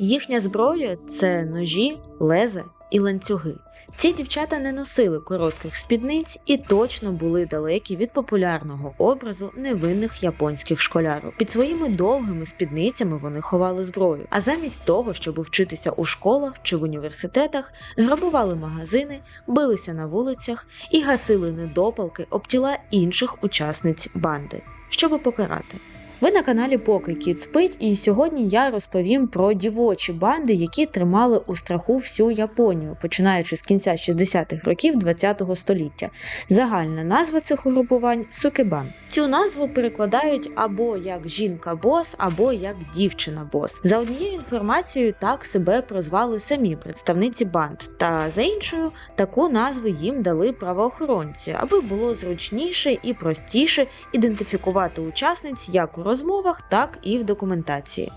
Їхня зброя це ножі, леза і ланцюги. Ці дівчата не носили коротких спідниць і точно були далекі від популярного образу невинних японських школярок. Під своїми довгими спідницями вони ховали зброю. А замість того, щоб вчитися у школах чи в університетах, грабували магазини, билися на вулицях і гасили недопалки об тіла інших учасниць банди, щоб покарати. Ви на каналі Поки Кіт спить, і сьогодні я розповім про дівочі банди, які тримали у страху всю Японію, починаючи з кінця 60-х років ХХ століття. Загальна назва цих угрупувань сукебан. Цю назву перекладають або як жінка-бос, або як дівчина-бос. За однією інформацією, так себе прозвали самі представниці банд, та за іншою таку назву їм дали правоохоронці, аби було зручніше і простіше ідентифікувати учасниць як у розмовах, так і в документації.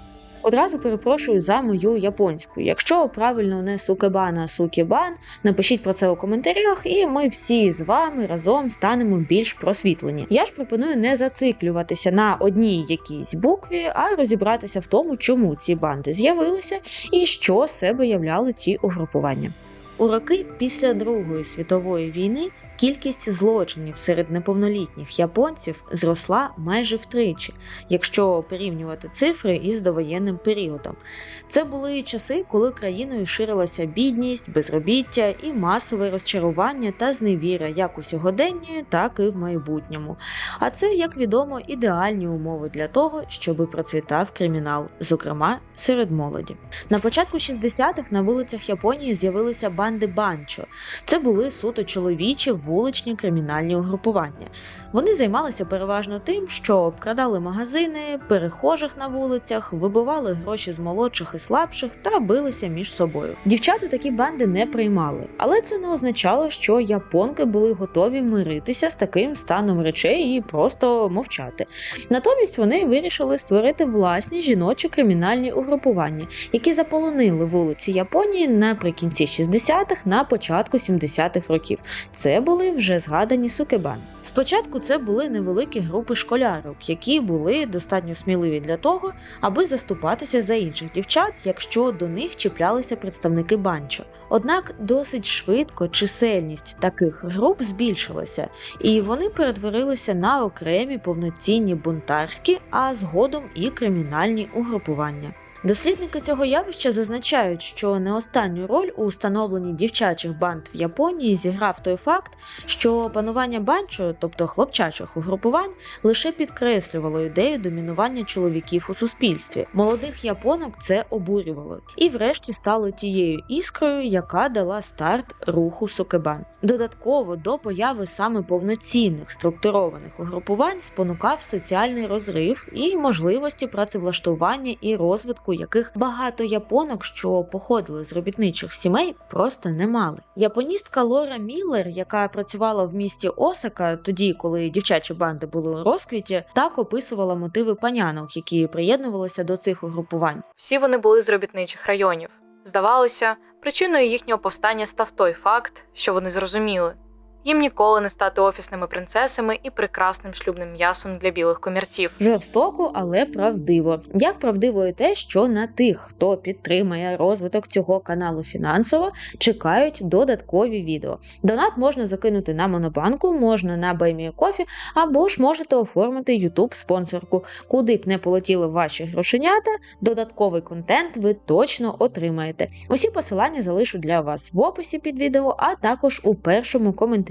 Одразу перепрошую за мою японську. Якщо правильно не сукебан, а сукебан, напишіть про це у коментарях, і ми всі з вами разом станемо більш просвітлені. Я ж пропоную не зациклюватися на одній якійсь букві, а розібратися в тому, чому ці банди з'явилися і що себе являли ці угрупування. У роки після Другої світової війни кількість злочинів серед неповнолітніх японців зросла майже втричі, якщо порівнювати цифри із довоєнним періодом. Це були часи, коли країною ширилася бідність, безробіття і масове розчарування та зневіра як у сьогоденні, так і в майбутньому. А це, як відомо, ідеальні умови для того, щоб процвітав кримінал, зокрема серед молоді. На початку 60-х на вулицях Японії з'явилися банди банчо. Це були суто чоловічі вуличні кримінальні угрупування. Вони займалися переважно тим, що обкрадали магазини, перехожих на вулицях, вибивали гроші з молодших і слабших та билися між собою. Дівчата такі банди не приймали, але це не означало, що японки були готові миритися з таким станом речей і просто мовчати. Натомість вони вирішили створити власні жіночі кримінальні угрупування, які заполонили вулиці Японії наприкінці 60-х, на початку 70-х років. Це були вже згадані сукебан. Спочатку це були невеликі групи школярок, які були достатньо сміливі для того, аби заступатися за інших дівчат, якщо до них чіплялися представники банчо. Однак досить швидко чисельність таких груп збільшилася, і вони перетворилися на окремі повноцінні бунтарські, а згодом і кримінальні угрупування. Дослідники цього явища зазначають, що не останню роль у встановленні дівчачих банд в Японії зіграв той факт, що панування банчо, тобто хлопчачих угрупувань, лише підкреслювало ідею домінування чоловіків у суспільстві. Молодих японок це обурювало, і врешті стало тією іскрою, яка дала старт руху сокебан. Додатково до появи саме повноцінних структурованих угрупувань спонукав соціальний розрив і можливості працевлаштування і розвитку яких багато японок, що походили з робітничих сімей, просто не мали. Японістка Лора Міллер, яка працювала в місті Осака, тоді, коли дівчачі банди були у розквіті, так описувала мотиви панянок, які приєднувалися до цих угрупувань. Всі вони були з робітничих районів. Здавалося, причиною їхнього повстання став той факт, що вони зрозуміли. Їм ніколи не стати офісними принцесами і прекрасним шлюбним м'ясом для білих комірців. Жорстоко, але правдиво. Як правдиво і те, що на тих, хто підтримає розвиток цього каналу фінансово, чекають додаткові відео. Донат можна закинути на Монобанку, можна на Баймієкофі, або ж можете оформити YouTube спонсорку. Куди б не полетіли ваші грошенята, додатковий контент ви точно отримаєте. Усі посилання залишу для вас в описі під відео, а також у першому коментарі.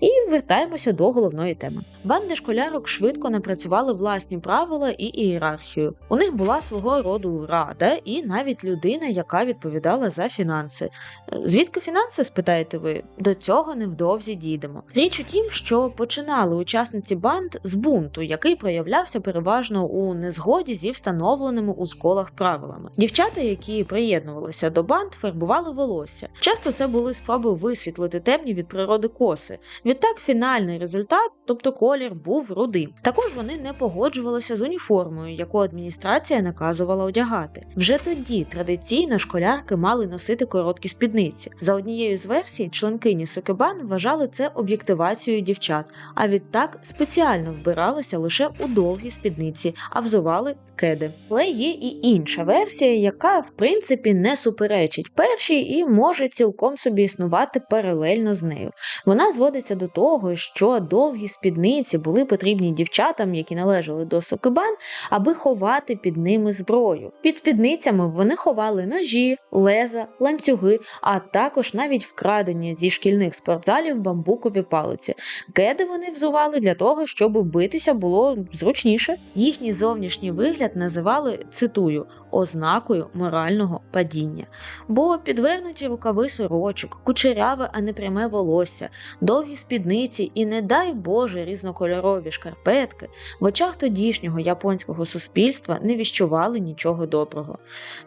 І вертаємося до головної теми. Банди школярок швидко напрацювали власні правила і ієрархію. У них була свого роду рада і навіть людина, яка відповідала за фінанси. Е, Звідки фінанси, спитаєте ви? До цього невдовзі дійдемо. Річ у тім, що починали учасниці банд з бунту, який проявлявся переважно у незгоді зі встановленими у школах правилами. Дівчата, які приєднувалися до банд, фарбували волосся. Часто це були спроби висвітлити темні від природи коси коси. Відтак, фінальний результат, тобто колір, був рудим. Також вони не погоджувалися з уніформою, яку адміністрація наказувала одягати. Вже тоді традиційно школярки мали носити короткі спідниці. За однією з версій, членкині Сокебан вважали це об'єктивацією дівчат, а відтак спеціально вбиралися лише у довгі спідниці, а взували кеди. Але є і інша версія, яка в принципі не суперечить першій і може цілком собі існувати паралельно з нею. Вона зводиться до того, що довгі спідниці були потрібні дівчатам, які належали до сокибан, аби ховати під ними зброю. Під спідницями вони ховали ножі, леза, ланцюги, а також навіть вкрадені зі шкільних спортзалів бамбукові палиці. Кеди вони взували для того, щоб битися було зручніше. Їхній зовнішній вигляд називали цитую ознакою морального падіння. Бо підвернуті рукави сорочок, кучеряве, а не пряме волосся, довгі спідниці і, не дай Боже, різнокольорові шкарпетки в очах тодішнього японського суспільства не віщували нічого доброго.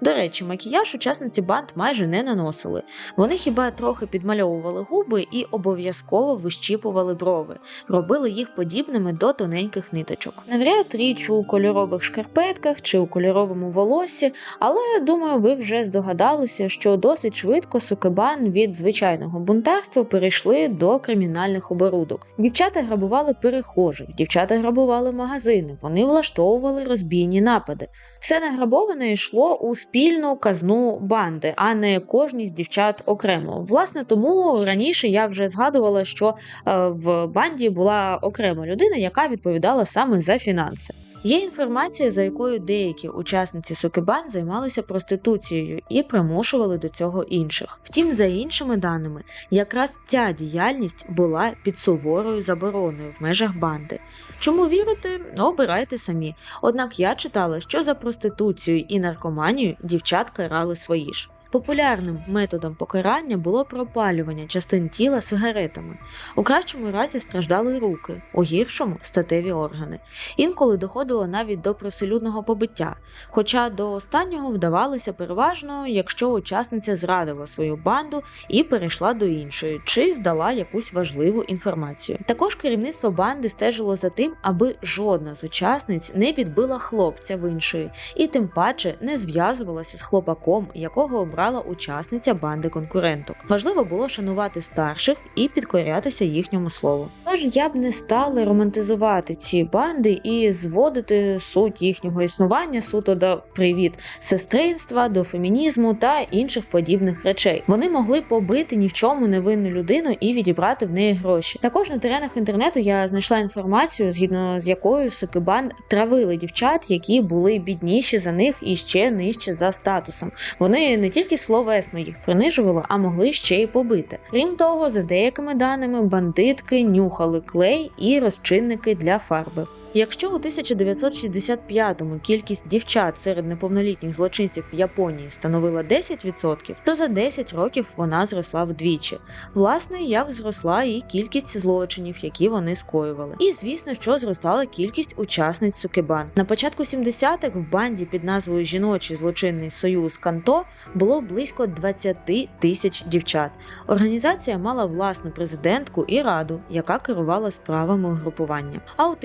До речі, макіяж учасниці банд майже не наносили. Вони хіба трохи підмальовували губи і обов'язково вищіпували брови, робили їх подібними до тоненьких ниточок. Навряд річ у кольорових шкарпетках чи у кольоровому волоссі, але думаю, ви вже здогадалися, що досить швидко сукебан від звичайного бунтарства перейшли до кримінальних оборудок. Дівчата грабували перехожих, дівчата грабували магазини, вони влаштовували розбійні напади. Все награбоване йшло у спільну казну банди, а не кожній з дівчат окремо. Власне, тому раніше я вже згадувала, що е, в банді була окрема людина, яка відповідала саме за фінанси. Є інформація, за якою деякі учасниці Сукебан займалися проституцією і примушували до цього інших. Втім, за іншими даними, якраз ця діяльність була під суворою забороною в межах банди. Чому вірити, обирайте самі. Однак я читала, що за проституцію і наркоманію дівчат карали свої ж. Популярним методом покарання було пропалювання частин тіла сигаретами. У кращому разі страждали руки, у гіршому статеві органи. Інколи доходило навіть до приселюдного побиття, хоча до останнього вдавалося переважно, якщо учасниця зрадила свою банду і перейшла до іншої, чи здала якусь важливу інформацію. Також керівництво банди стежило за тим, аби жодна з учасниць не підбила хлопця в іншої, і тим паче не зв'язувалася з хлопаком, якого обрала учасниця банди конкуренток. Важливо було шанувати старших і підкорятися їхньому слову. Тож я б не стала романтизувати ці банди і зводити суть їхнього існування суто до привіт сестринства, до фемінізму та інших подібних речей. Вони могли побити ні в чому невинну людину і відібрати в неї гроші. Також на теренах інтернету я знайшла інформацію, згідно з якою Сокибан травили дівчат, які були бідніші за них і ще нижче за статусом. Вони не тільки словесно їх принижували, а могли ще й побити. Крім того, за деякими даними, бандитки нюхали клей і розчинники для фарби. Якщо у 1965-му кількість дівчат серед неповнолітніх злочинців в Японії становила 10%, то за 10 років вона зросла вдвічі. Власне, як зросла і кількість злочинів, які вони скоювали. І звісно, що зростала кількість учасниць Цукебан. На початку 70-х в банді під назвою Жіночий злочинний союз Канто було близько 20 тисяч дівчат. Організація мала власну президентку і раду, яка керувала справами угрупування. А у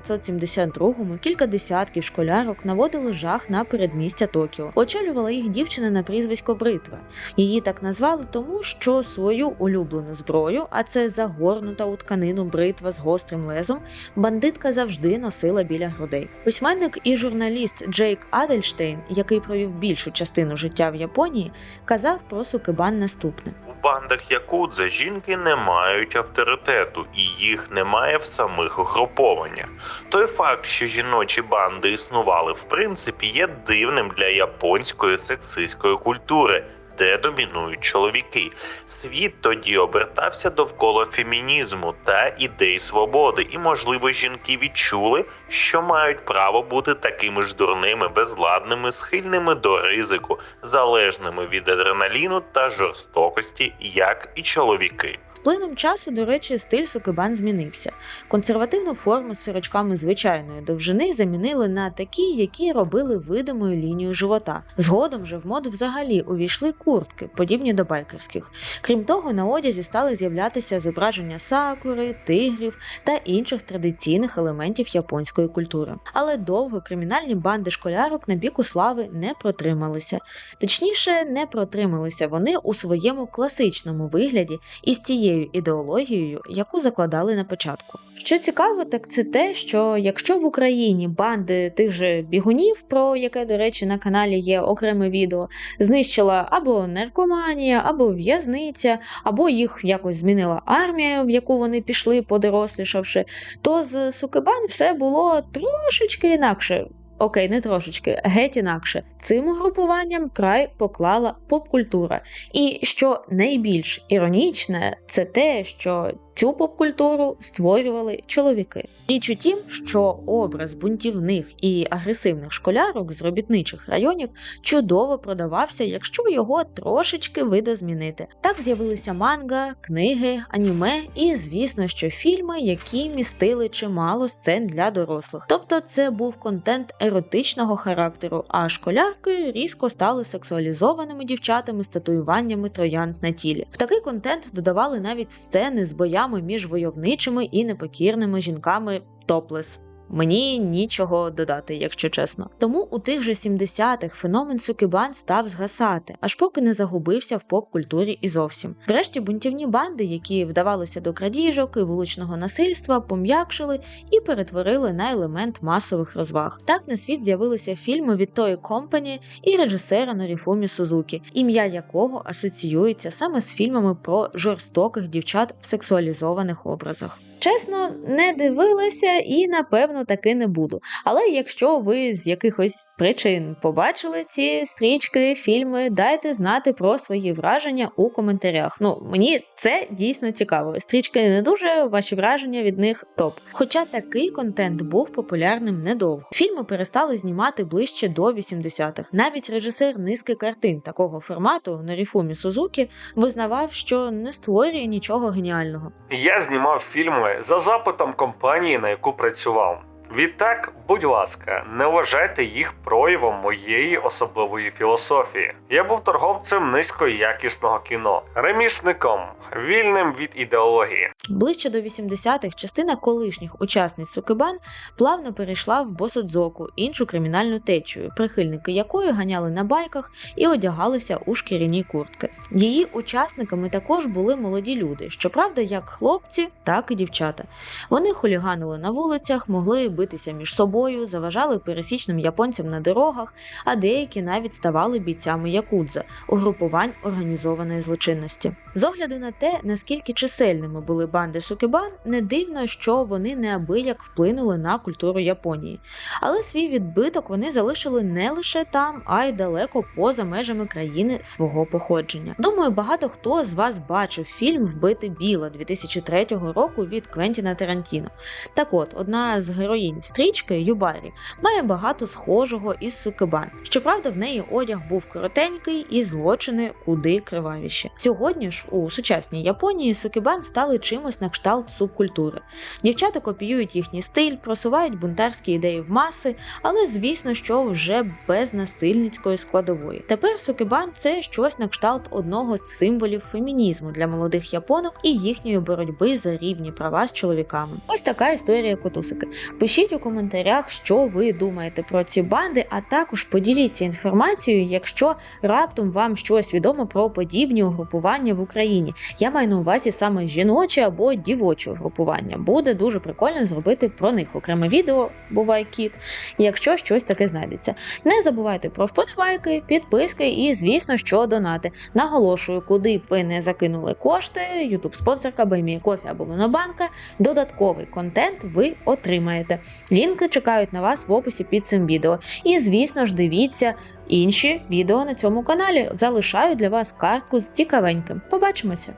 1972-му кілька десятків школярок наводили жах на передмістя Токіо. Очолювала їх дівчина на прізвисько Бритва. Її так назвали тому, що свою улюблену зброю, а це загорнута у тканину бритва з гострим лезом, бандитка завжди носила біля грудей. Письменник і журналіст Джейк Адельштейн, який провів більшу частину життя в Японії, казав про Сукебан наступне. Бандах Якудза жінки не мають авторитету і їх немає в самих угрупованнях. Той факт, що жіночі банди існували в принципі, є дивним для японської сексистської культури. Де домінують чоловіки, світ тоді обертався довкола фемінізму та ідей свободи, і, можливо, жінки відчули, що мають право бути такими ж дурними, безладними, схильними до ризику, залежними від адреналіну та жорстокості, як і чоловіки. З плином часу, до речі, стиль сокибан змінився. Консервативну форму з сорочками звичайної довжини замінили на такі, які робили видимою лінію живота. Згодом же в моду взагалі увійшли куртки, подібні до байкерських. Крім того, на одязі стали з'являтися зображення сакури, тигрів та інших традиційних елементів японської культури. Але довго кримінальні банди школярок на біку слави не протрималися. Точніше, не протрималися вони у своєму класичному вигляді із тією ідеологією, яку закладали на початку. Що цікаво, так це те, що якщо в Україні банди тих же бігунів, про яке, до речі, на каналі є окреме відео, знищила або наркоманія, або в'язниця, або їх якось змінила армія, в яку вони пішли, подорослішавши, то з Сукебан все було трошечки інакше. Окей, не трошечки, геть інакше. Цим угрупуванням край поклала поп-культура. І що найбільш іронічне, це те, що цю поп-культуру створювали чоловіки. Річ у тім, що образ бунтівних і агресивних школярок з робітничих районів чудово продавався, якщо його трошечки видозмінити. Так з'явилися манга, книги, аніме і, звісно, що фільми, які містили чимало сцен для дорослих. Тобто це був контент еротичного характеру, а школярки різко стали сексуалізованими дівчатами з татуюваннями троянд на тілі. В такий контент додавали навіть сцени з боями між войовничими і непокірними жінками топлес. Мені нічого додати, якщо чесно. Тому у тих же 70-х феномен Сукібан став згасати, аж поки не загубився в поп-культурі і зовсім. Врешті бунтівні банди, які вдавалися до крадіжок і вуличного насильства, пом'якшили і перетворили на елемент масових розваг. Так на світ з'явилися фільми від Toy Company і режисера Норіфумі Сузукі, ім'я якого асоціюється саме з фільмами про жорстоких дівчат в сексуалізованих образах. Чесно, не дивилася і напевно таки не буду. Але якщо ви з якихось причин побачили ці стрічки, фільми, дайте знати про свої враження у коментарях. Ну мені це дійсно цікаво. Стрічки не дуже, ваші враження від них топ. Хоча такий контент був популярним недовго. Фільми перестали знімати ближче до 80-х. Навіть режисер низки картин такого формату Наріфумі Сузукі визнавав, що не створює нічого геніального. Я знімав фільми за запитом компанії, на яку працював. Відтак, будь ласка, не вважайте їх проявом моєї особливої філософії. Я був торговцем низькоякісного кіно, ремісником, вільним від ідеології. Ближче до 80-х частина колишніх учасниць Сукебан плавно перейшла в Босодзоку, іншу кримінальну течію, прихильники якої ганяли на байках і одягалися у шкіряні куртки. Її учасниками також були молоді люди, щоправда, як хлопці, так і дівчата. Вони хуліганили на вулицях, могли битися між собою, заважали пересічним японцям на дорогах, а деякі навіть ставали бійцями якудза угрупувань організованої злочинності. З огляду на те, наскільки чисельними були банди Сукебан, не дивно, що вони неабияк вплинули на культуру Японії. Але свій відбиток вони залишили не лише там, а й далеко поза межами країни свого походження. Думаю, багато хто з вас бачив фільм Вбити Біла 2003 року від Квентіна Тарантіно. Так от, одна з героїнь стрічки Юбарі має багато схожого із Сукебан. Щоправда, в неї одяг був коротенький і злочини куди кривавіші. Сьогодні ж у сучасній Японії Сукебан стали чимось на кшталт субкультури. Дівчата копіюють їхній стиль, просувають бунтарські ідеї в маси, але звісно, що вже без насильницької складової. Тепер Сукебан це щось на кшталт одного з символів фемінізму для молодих японок і їхньої боротьби за рівні права з чоловіками. Ось така історія котусики. Пишіть у коментарях, що ви думаєте про ці банди, а також поділіться інформацією, якщо раптом вам щось відомо про подібні угрупування в Україні. Я маю на увазі саме жіночі або дівочі угрупування. Буде дуже прикольно зробити про них окреме відео, буває кіт, якщо щось таке знайдеться. Не забувайте про вподобайки, підписки і, звісно, що донати. Наголошую, куди б ви не закинули кошти, YouTube спонсорка, Кофі або Монобанка, додатковий контент ви отримаєте. Лінки чекають на вас в описі під цим відео. І, звісно ж, дивіться інші відео на цьому каналі. Залишаю для вас картку з цікавеньким. Побачимося!